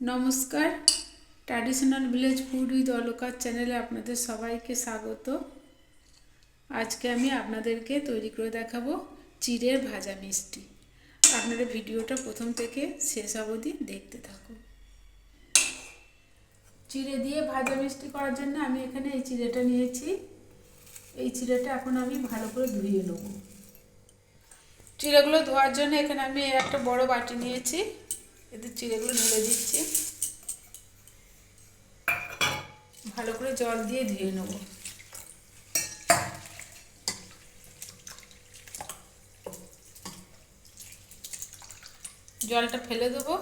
নমস্কার। Traditional village food with অলকার চ্যানেলে আপনাদের সবাইকে স্বাগত। আজকে আমি আপনাদেরকে তৈরি করে দেখাবো চিড়ের ভাজা মিষ্টি। আপনারা ভিডিওটা প্রথম থেকে শেষ অবধি দেখতে থাকুন। চিড়ে দিয়ে ভাজা মিষ্টি করার জন্য আমি এখানে এই চিড়েটা নিয়েছি। এই চিড়েটা এখন আমি ভালো করে ধুয়ে নেব। চিড়েগুলো ধোয়ার জন্য এখানে আমি একটা বড় বাটি নিয়েছি। এতে চিড়েগুলো ঢেলে দিচ্ছি। ভালো করে জল দিয়ে ধুয়ে নেব। জলটা ফেলে দেবো।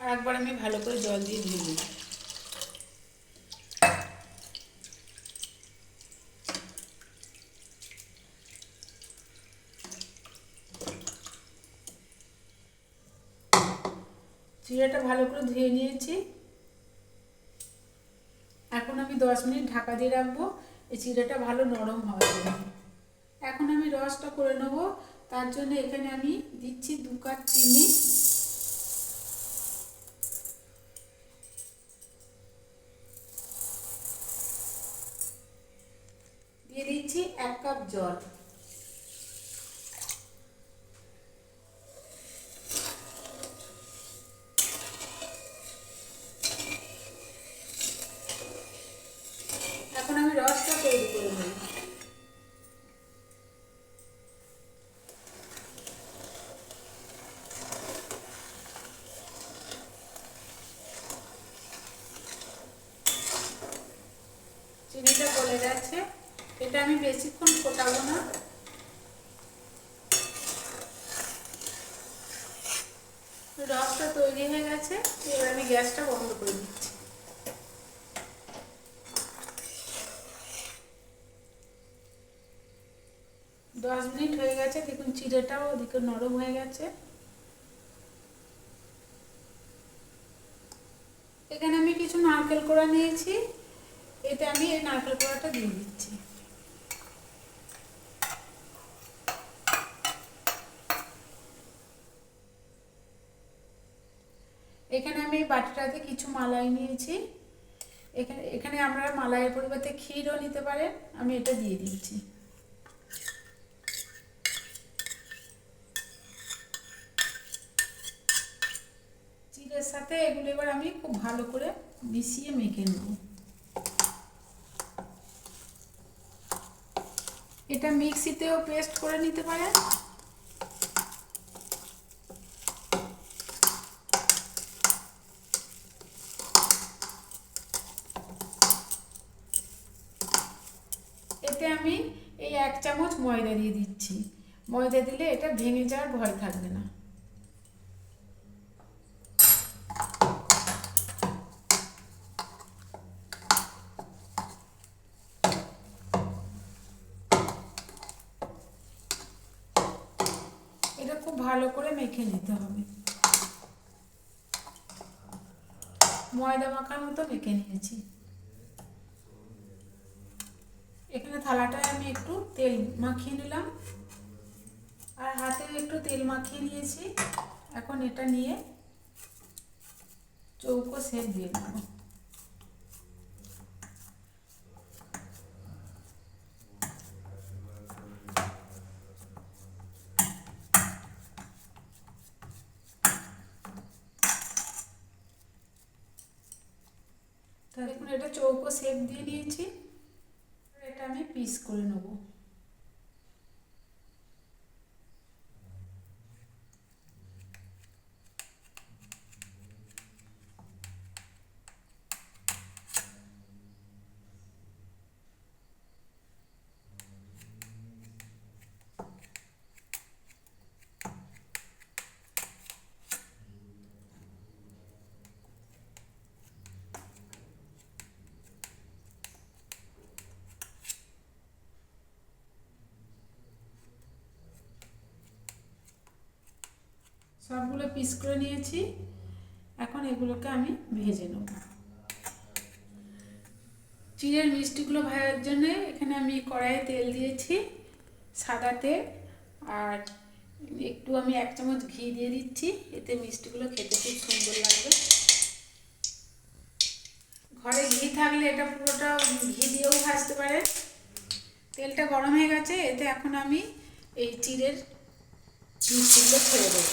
আর একবার আমি ভালো করে জল দিয়ে ধুয়ে নেব। চিড়েটা ভালো করে ধুয়ে নিয়েছি। এখন আমি দশ মিনিট ঢাকা দিয়ে রাখব, এই চিড়েটা ভালো নরম হওয়ার জন্য। এখন আমি রসটা করে নেব, তার জন্য এখানে আমি দিচ্ছি দু কাপ চিনি। দিয়ে দিচ্ছি এক কাপ জল এখন আমি রসটা তৈরি করে নেব গলে গেছে এটা আমি বেশিক্ষণ ফোটাবো না। রসটা তৈরি হয়ে গেছে। এবার আমি গ্যাসটা বন্ধ করে দিচ্ছি। দশ মিনিট হয়ে গেছে। দেখুন, চিড়েটাও ওদিকে নরম হয়ে গেছে। এখানে আমি কিছু নারকেল কোড়া নিয়েছি। এতে আমি এই নারকেল কোড়াটা দিয়ে দিচ্ছি। এখানে আমি এই বাটিটাতে কিছু মালাই নিয়েছি। এখানে এখানে আমরা মালাইয়ের পরিবর্তে ক্ষীরও নিতে পারেন। আমি এটা দিয়ে দিচ্ছি। চিড়ের সাথে এগুলো এবার আমি খুব ভালো করে মিশিয়ে মেখে নেব। এটা মিক্সিতেও পেস্ট করে নিতে পারেন। এতে আমি এই এক চামচ ময়দা দিয়ে দিচ্ছি। ময়দা দিলে এটা ভেঙে যাওয়ার ভয় থাকবে না এটা খুব ভালো করে মেখে নিতে হবে। ময়দা মাখার মতো মেখে নিয়েছি। এখানে থালাটায় আমি একটু তেল মাখিয়ে নিলাম। আর হাতে একটু তেল মাখিয়ে নিয়েছি। এখন এটা নিয়ে চৌকো সেপ দিয়ে নেব দেখুন এটা চৌকো শেপ দিয়ে নিয়েছি। এটা আমি পিস করে নেব। সবগুলো পিস করে নিয়েছি। এখন এগুলোকে আমি ভেজে নেব। চিড়ের মিষ্টিগুলো ভাজার জন্য এখানে আমি কড়াইয়ে তেল দিয়েছি, সাদা তেল, আর একটু আমি এক চামচ ঘি দিয়ে দিচ্ছি। এতে মিষ্টিগুলো খেতে খুব সুন্দর লাগবে। ঘরে ঘি থাকলে এটা পুরোটা ঘি দিয়েও ভাজতে পারে। তেলটা গরম হয়ে গেছে, এতে এখন আমি এই চিড়ের মিষ্টিগুলো ছেড়ে দেবো।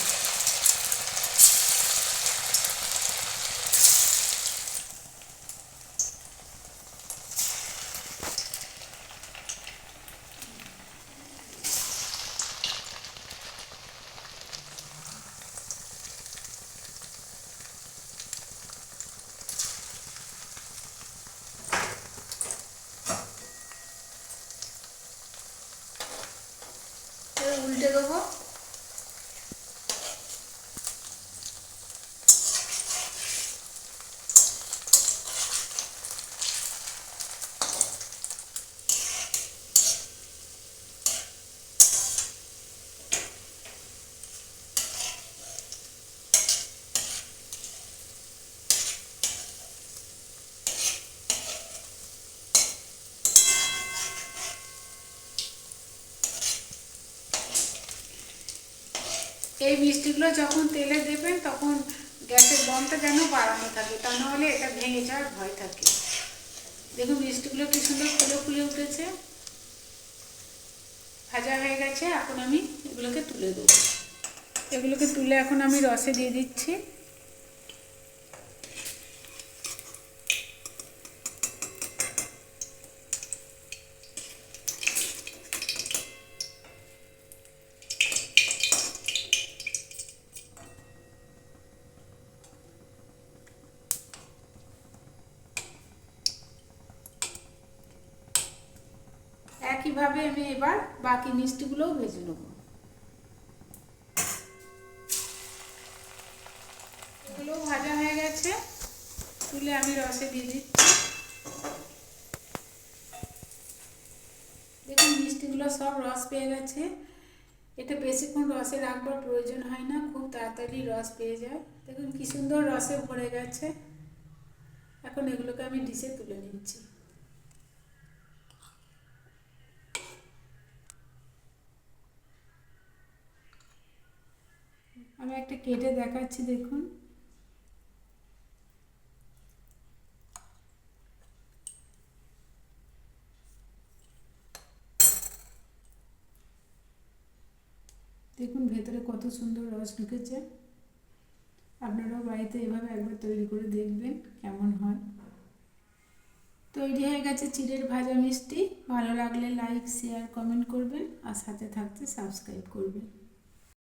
এই মিষ্টিগুলো যখন তেলে দেবেন, তখন গ্যাসের দমটা যেন বাড়ানো থাকে, তা নাহলে এটা ভেঙে যাওয়ার ভয় থাকে। দেখুন মিষ্টিগুলো কি সুন্দর ফুলে ফুলে উঠেছে। ভাজা হয়ে গেছে, এখন আমি এগুলোকে তুলে দেবো। এগুলোকে তুলে এখন আমি রসে দিয়ে দিচ্ছি। একইভাবে আমি এবার বাকি মিষ্টিগুলোও ভেজে নেব? এগুলোও ভাজা হয়ে গেছে। তুলে আমি রসে দিয়ে দিচ্ছি। দেখুন, মিষ্টিগুলো সব রস পেয়ে গেছে। এটা বেশিক্ষণ রসে রাখবার প্রয়োজন হয় না, খুব তাড়াতাড়ি রস পেয়ে যায়। দেখুন, কি সুন্দর রসে ভরে গেছে। এখন এগুলোকে আমি ডিশে তুলে নিচ্ছি। আমি একটা কেটে দেখাচ্ছি, দেখুন। দেখুন ভেতরে কত সুন্দর রস ঢুকেছে। আপনারাও বাড়িতে এভাবে একবার তৈরি করে দেখবেন কেমন হয়। তৈরি হয়ে গেছে চিড়ের ভাজা মিষ্টি। ভালো লাগলে লাইক শেয়ার কমেন্ট করবেন আর সাথে থাকতে সাবস্ক্রাইব করবেন।